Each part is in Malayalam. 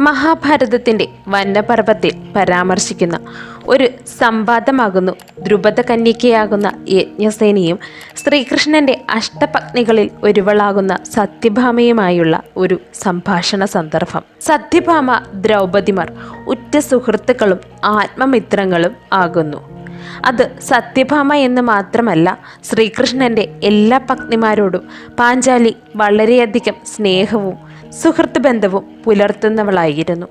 മഹാഭാരതത്തിന്റെ വന്നപർവത്തിൽ പരാമർശിക്കുന്ന ഒരു സംവാദമാകുന്നു ദ്രുപദ കന്യകയാകുന്ന യജ്ഞസേനയും ശ്രീകൃഷ്ണന്റെ അഷ്ടപത്നികളിൽ ഒരുവളാകുന്ന സത്യഭാമയുമായുള്ള ഒരു സംഭാഷണ സന്ദർഭം. സത്യഭാമ ദ്രൗപതിമാർ ഉറ്റ സുഹൃത്തുക്കളും ആത്മമിത്രങ്ങളും ആകുന്നു. അത് സത്യഭാമ എന്ന് മാത്രമല്ല ശ്രീകൃഷ്ണന്റെ എല്ലാ പത്നിമാരോടും പാഞ്ചാലി വളരെയധികം സ്നേഹവും സുഹൃത്ത് ബന്ധവും പുലർത്തുന്നവളായിരുന്നു.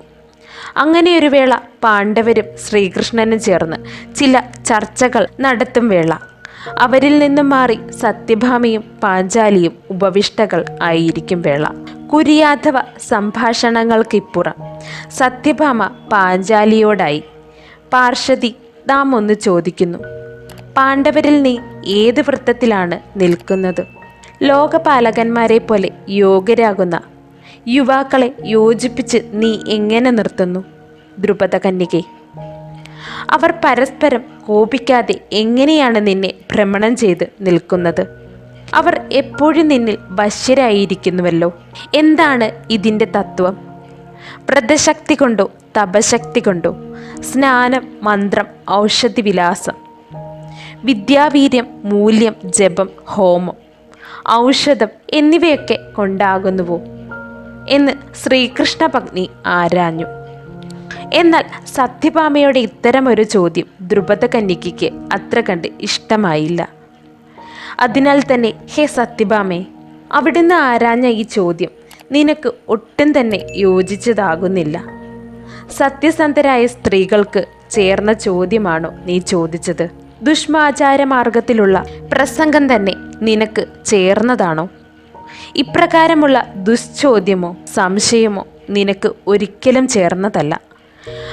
അങ്ങനെ ഒരു വേള പാണ്ഡവരും ശ്രീകൃഷ്ണനും ചേർന്ന് ചില ചർച്ചകൾ നടത്തും വേള. അവരിൽ നിന്നും മാറി സത്യഭാമയും പാഞ്ചാലിയും ഉപവിഷ്ടകൾ ആയിരിക്കും വേള. കുര്യാധവ സംഭാഷണങ്ങൾക്കിപ്പുറം സത്യഭാമ പാഞ്ചാലിയോടായി പാർഷദി നാം ഒന്ന് ചോദിക്കുന്നു. പാണ്ഡവരിൽ നീ ഏത് വൃത്തത്തിലാണ് നിൽക്കുന്നത്? ലോകപാലകന്മാരെ പോലെ യോഗ്യരാകുന്ന യുവാക്കളെ യോജിപ്പിച്ച് നീ എങ്ങനെ നിർത്തുന്നു? ദ്രുപദ കന്യകെ അവർ പരസ്പരം കോപിക്കാതെ എങ്ങനെയാണ് നിന്നെ ഭ്രമണം ചെയ്ത് നിൽക്കുന്നത്? അവർ എപ്പോഴും നിന്നിൽ വശ്യരായിരിക്കുന്നുവല്ലോ. എന്താണ് ഇതിന്റെ തത്വം? വ്രതശക്തി കൊണ്ടോ തപശക്തി കൊണ്ടോ? സ്നാനം മന്ത്രം ഔഷധി വിലാസം. വിദ്യാവീര്യം മൂല്യം ജപം ഹോമം ഔഷധം എന്നിവയൊക്കെ കൊണ്ടാകുന്നുവോ? എന്ന് ശ്രീകൃഷ്ണ പത്നി ആരാഞ്ഞു. എന്നാൽ സത്യഭാമയുടെ ഇത്തരമൊരു ചോദ്യം ദ്രുപദ കന്യകയ്ക്ക് അത്ര കണ്ട് ഇഷ്ടമായില്ല. അതിനാൽ തന്നെ ഹേ സത്യഭാമേ അവിടുന്ന് ആരാഞ്ഞ ഈ ചോദ്യം നിനക്ക് ഒട്ടും തന്നെ യോജിച്ചതാകുന്നില്ല. സത്യസന്ധരായ സ്ത്രീകൾക്ക് ചേർന്ന ചോദ്യമാണോ നീ ചോദിച്ചത്? ദുഷ്മാചാര മാർഗത്തിലുള്ള പ്രസംഗം തന്നെ നിനക്ക് ചേർന്നതാണോ? ഇപ്രകാരമുള്ള ദുശ്ചോദ്യമോ സംശയമോ നിനക്ക് ഒരിക്കലും ചേർന്നതല്ല.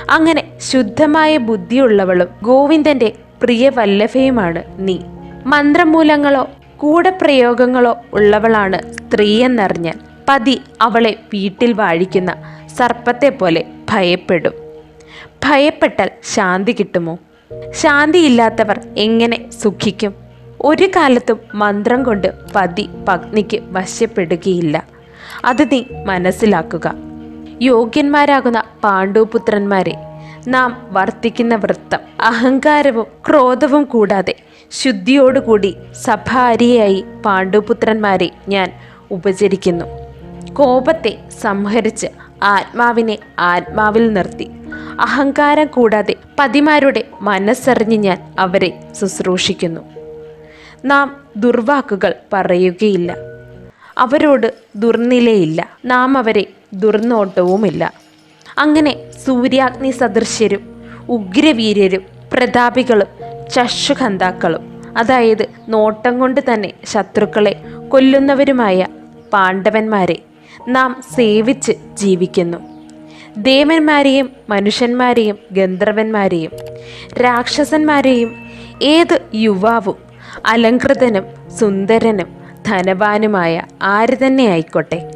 അങ്ങനെ ശുദ്ധമായ ബുദ്ധിയുള്ളവളും ഗോവിന്ദന്റെ പ്രിയ വല്ലഭയുമാണ് നീ. മന്ത്രമൂലങ്ങളോ കൂടപ്രയോഗങ്ങളോ ഉള്ളവളാണ് സ്ത്രീയെന്നറിഞ്ഞാൽ പതി അവളെ വീട്ടിൽ വാഴിക്കുന്ന സർപ്പത്തെ പോലെ ഭയപ്പെടും. ഭയപ്പെട്ടാൽ ശാന്തി കിട്ടുമോ? ശാന്തിയില്ലാത്തവർ എങ്ങനെ സുഖിക്കും? ഒരു കാലത്തും മന്ത്രം കൊണ്ട് പതി പത്നിക്ക് വശപ്പെടുകയില്ല. അത് നീ മനസ്സിലാക്കുക. യോഗ്യന്മാരാകുന്ന പാണ്ഡുപുത്രന്മാരെ നാം വർത്തിക്കുന്ന വൃത്തം അഹങ്കാരവും ക്രോധവും കൂടാതെ ശുദ്ധിയോടുകൂടി സഭാരിയായി പാണ്ഡുപുത്രന്മാരെ ഞാൻ ഉപചരിക്കുന്നു. കോപത്തെ സംഹരിച്ച് ആത്മാവിനെ ആത്മാവിൽ നിർത്തി. അഹങ്കാരം കൂടാതെ പതിമാരുടെ മനസ്സറിഞ്ഞ് ഞാൻ അവരെ ശുശ്രൂഷിക്കുന്നു. നാം ദുർവാക്കുകൾ പറയുകയില്ല. അവരോട് ദുർനിലയില്ല. നാം അവരെ ദുർനോട്ടവുമില്ല. അങ്ങനെ സൂര്യാഗ്നി സദൃശ്യരും ഉഗ്രവീര്യരും പ്രതാപികളും ചഷുഖന്താക്കളും അതായത് നോട്ടം കൊണ്ട് തന്നെ ശത്രുക്കളെ കൊല്ലുന്നവരുമായ പാണ്ഡവന്മാരെ നാം സേവിച്ച് ജീവിക്കുന്നു. ദേവന്മാരെയും മനുഷ്യന്മാരെയും ഗന്ധർവന്മാരെയും രാക്ഷസന്മാരെയും ഏത് യുവാവും അലങ്കൃതനും സുന്ദരനും ധനവാനുമായ ആര് തന്നെ ആയിക്കോട്ടെ.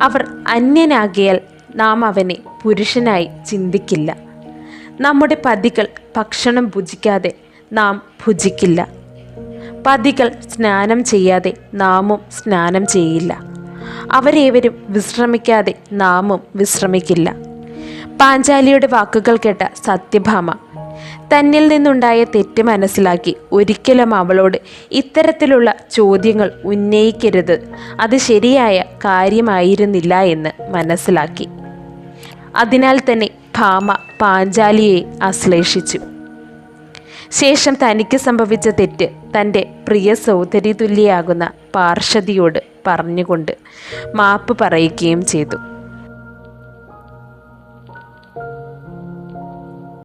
അവർ അന്യനാകിയാൽ നാം അവനെ പുരുഷനായി ചിന്തിക്കില്ല. നമ്മുടെ പതികൾ ഭക്ഷണം ഭുജിക്കാതെ നാം ഭുജിക്കില്ല. പതികൾ സ്നാനം ചെയ്യാതെ നാമും സ്നാനം ചെയ്യില്ല. അവരേവരും വിശ്രമിക്കാതെ നാമും വിശ്രമിക്കില്ല. പാഞ്ചാലിയുടെ വാക്കുകൾ കേട്ട സത്യഭാമ തന്നിൽ നിന്നുണ്ടായ തെറ്റ് മനസ്സിലാക്കി ഒരിക്കലും അവളോട് ഇത്തരത്തിലുള്ള ചോദ്യങ്ങൾ ഉന്നയിക്കരുത്. അത് ശരിയായ കാര്യമായിരുന്നില്ല എന്ന് മനസ്സിലാക്കി. അതിനാൽ തന്നെ ഭാമ പാഞ്ചാലിയെ ആശ്ലേഷിച്ചു. ശേഷം തനിക്ക് സംഭവിച്ച തെറ്റ് തന്റെ പ്രിയ സഹോദരി തുല്യയാകുന്ന പാർഷതിയോട് പറഞ്ഞുകൊണ്ട് മാപ്പ് പറയുകയും ചെയ്തു.